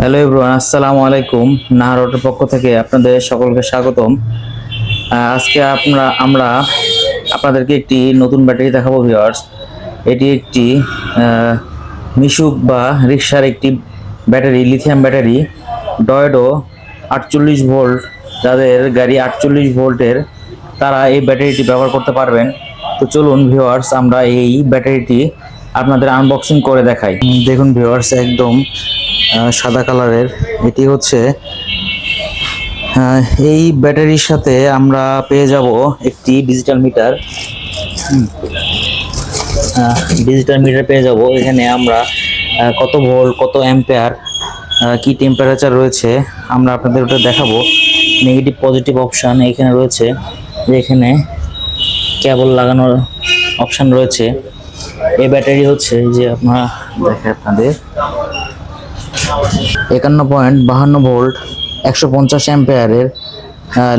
Hello everyone আসসালামু আলাইকুম। নাহারটের পক্ষ থেকে আপনাদের সকলকে স্বাগতম। আজকে আমরা আমরা আপনাদেরকে একটি নতুন ব্যাটারি দেখাবো ভিউয়ার্স এটি একটি মিশুক বা রিক্সার একটি ব্যাটারি লিথিয়াম ব্যাটারি। ডয়েডো আটচল্লিশ ভোল্ট, যাদের গাড়ি আটচল্লিশ ভোল্টের, তারা এই ব্যাটারিটি ব্যবহার করতে পারবেন। তো চলুন ভিউয়ার্স আমরা এই ব্যাটারিটি আপনাদের আনবক্সিং করে দেখাই। দেখুন ভিউয়ার্স একদম সাদা কালারের এটি হচ্ছে এই ব্যাটারির সাথে আমরা পেয়ে যাব একটি ডিজিটাল মিটার ডিজিটাল মিটার পেয়ে যাব। এখানে আমরা কত ভোল্ট কত অ্যাম্পেয়ার কি টেম্পারেচার রয়েছে, আমরা আপনাদের ওটা দেখাবো। নেগেটিভ পজিটিভ অপশান এখানে রয়েছে। এখানে কেবল লাগানোর অপশান রয়েছে। এই ব্যাটারি হচ্ছে যে আপনারা দেখে আপনাদের একান্ন পয়েন্ট বাহান্ন ভোল্ট, একশো পঞ্চাশ অ্যাম্পেয়ারের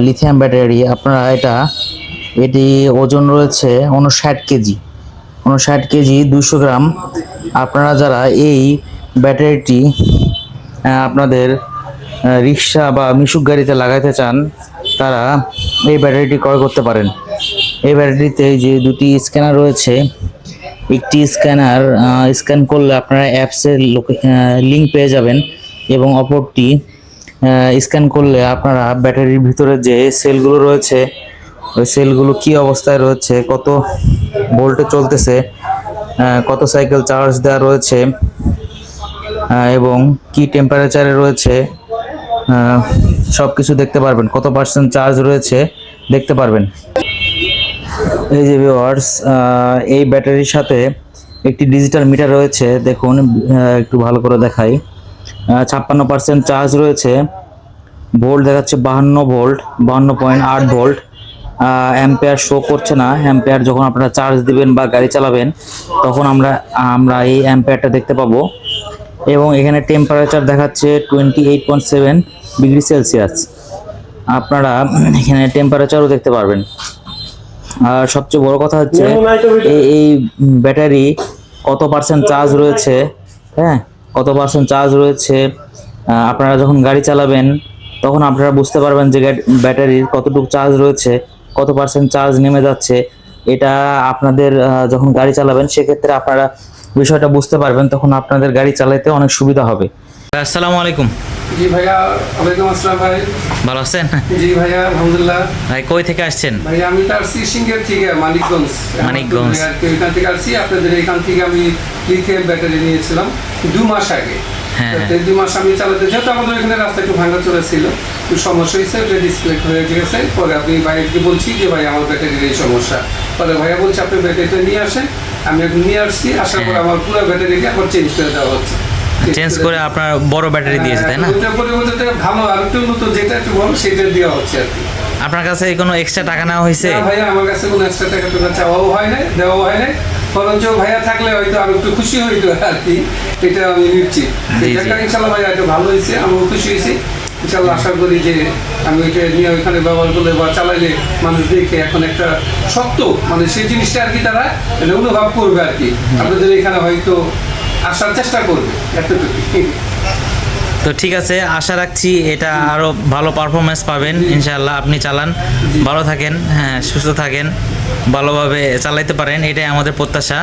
লিথিয়াম ব্যাটারি। আপনারা এটা, এটি ওজন রয়েছে উনষাট কেজি। উনষাট কেজি দুশো গ্রাম। আপনারা যারা এই ব্যাটারিটি আপনাদের রিক্সা বা মিশুক গাড়িতে লাগাইতে চান, তারা এই ব্যাটারিটি ক্রয় করতে পারেন। এই ব্যাটারিতে যে দুটি স্ক্যানার রয়েছে একটি স্ক্যানার স্ক্যান করলে আপনারা অ্যাপসের লিঙ্ক পেয়ে যাবেন এবং অপরটি স্ক্যান করলে আপনারা ব্যাটারির ভিতরে যে সেলগুলো রয়েছে, ওই সেলগুলো কি অবস্থায় রয়েছে, কত ভোল্টে চলতেছে কত সাইকেল চার্জ দেওয়া রয়েছে এবং কি টেম্পারেচারে রয়েছে সব কিছু দেখতে পারবেন, কত পার্সেন্ট চার্জ রয়েছে, দেখতে পারবেন। এই যে ভিউয়ার্স এই ব্যাটারির সাথে একটি ডিজিটাল মিটার রয়েছে, দেখুন একটু ভালো করে দেখাই। ছাপ্পান্ন পার্সেন্ট চার্জ রয়েছে ভোল্ট দেখাচ্ছে বাহান্ন ভোল্ট বাহান্ন পয়েন্ট আট ভোল্ট অ্যাম্পেয়ার শো করছে না অ্যাম্পেয়ার যখন আপনারা চার্জ দিবেন বা গাড়ি চালাবেন, তখন আমরা আমরা এই অ্যাম্পেয়ারটা দেখতে পাবো। এবং এখানে টেম্পারেচার দেখাচ্ছে twenty eight point seven degree Celsius আপনারা এখানে টেম্পারেচারও দেখতে পারবেন। আর সবচেয়ে বড় কথা হচ্ছে এই এই ব্যাটারি কত পার্সেন্ট চার্জ রয়েছে? হ্যাঁ কত পার্সেন্ট চার্জ রয়েছে? আপনারা যখন গাড়ি চালাবেন তখন আপনারা বুঝতে পারবেন যে ব্যাটারির কতটুকু চার্জ রয়েছে কত পার্সেন্ট চার্জ নেমে যাচ্ছে। এটা আপনাদের যখন গাড়ি চালাবেন সেক্ষেত্রে আপনারা বিষয়টা বুঝতে পারবেন তখন আপনাদের গাড়ি চালাতে অনেক সুবিধা হবে। আসসালামু আলাইকুম। জি ভাইয়া ওয়ালাইকুম আসসালাম ভাই। ভালো আছেন? জি ভাইয়া আলহামদুলিল্লাহ। ভাই কই থেকে আসছেন? ভাই আমি তো আসছি সিঙ্গের থেকে মানিকগঞ্জ। মানিকগঞ্জ। ওইখান থেকে আসছি। আপনাদের এখান থেকে আমি লিথিয়াম ব্যাটারি নিয়েছিলাম দু মাস আগে। হ্যাঁ, দু মাস আমি চালাতে যেহেতু আমাদের এখানে রাস্তা একটু ভাঙা চলে ছিল। একটু সমস্যা হয়েছে ওটা ডিসপ্লেক্ট হয়ে গেছে। পরে আপনি ভাইকে বলছি যে ভাই আমার ব্যাটারির এই সমস্যা। পরে ভাইয়া বলছে আপনি ব্যাটারিটা নিয়ে আসেন আমি এখন নিয়ে আসছি। আসার পর হ্যাঁ। আমার পুরো ব্যাটারিকে আবার চেঞ্জ করে দেওয়া হচ্ছে। চেঞ্জ করে আপনার বড় ব্যাটারি দিয়েছে তাই না? ভালো আর একটু নতুন যেটা একটু ভালো সেটা দেওয়া হচ্ছে আর কি। আপনার কাছে কোনো এক্সট্রা টাকা নেওয়া হয়েছে? না ভাইয়া আমার কাছে কোনো এক্সট্রা টাকা টাকা চাওয়াও হয় না দেওয়াও হয় না বরঞ্চ ভাইয়া থাকলে হয়তো আমি একটু খুশি হইতো আর কি। এটা আমি নিচ্ছি। এটা ইনশাল্লাহ ভাইয়া একটু ভালো হয়েছে আমিও খুশি হয়েছি। ইনশাল্লাহ আশা করি যে আমি ওইটা নিয়ে ওইখানে ব্যবহার করলে বা চালাইলে মানুষ দেখে এখন একটা সত্য মানে সেই জিনিসটা আর কি তারা মানে অনুভব করবে আর কি। আপনাদের এখানে হয়তো আসার চেষ্টা করবে এতটুকু। তো ঠিক আছে আশা রাখছি এটা আরও ভালো পারফরমেন্স পাবেন ইনশাআল্লাহ আপনি চালান। ভালো থাকেন হ্যাঁ সুস্থ থাকেন ভালোভাবে চালাইতে পারেন এটাই আমাদের প্রত্যাশা।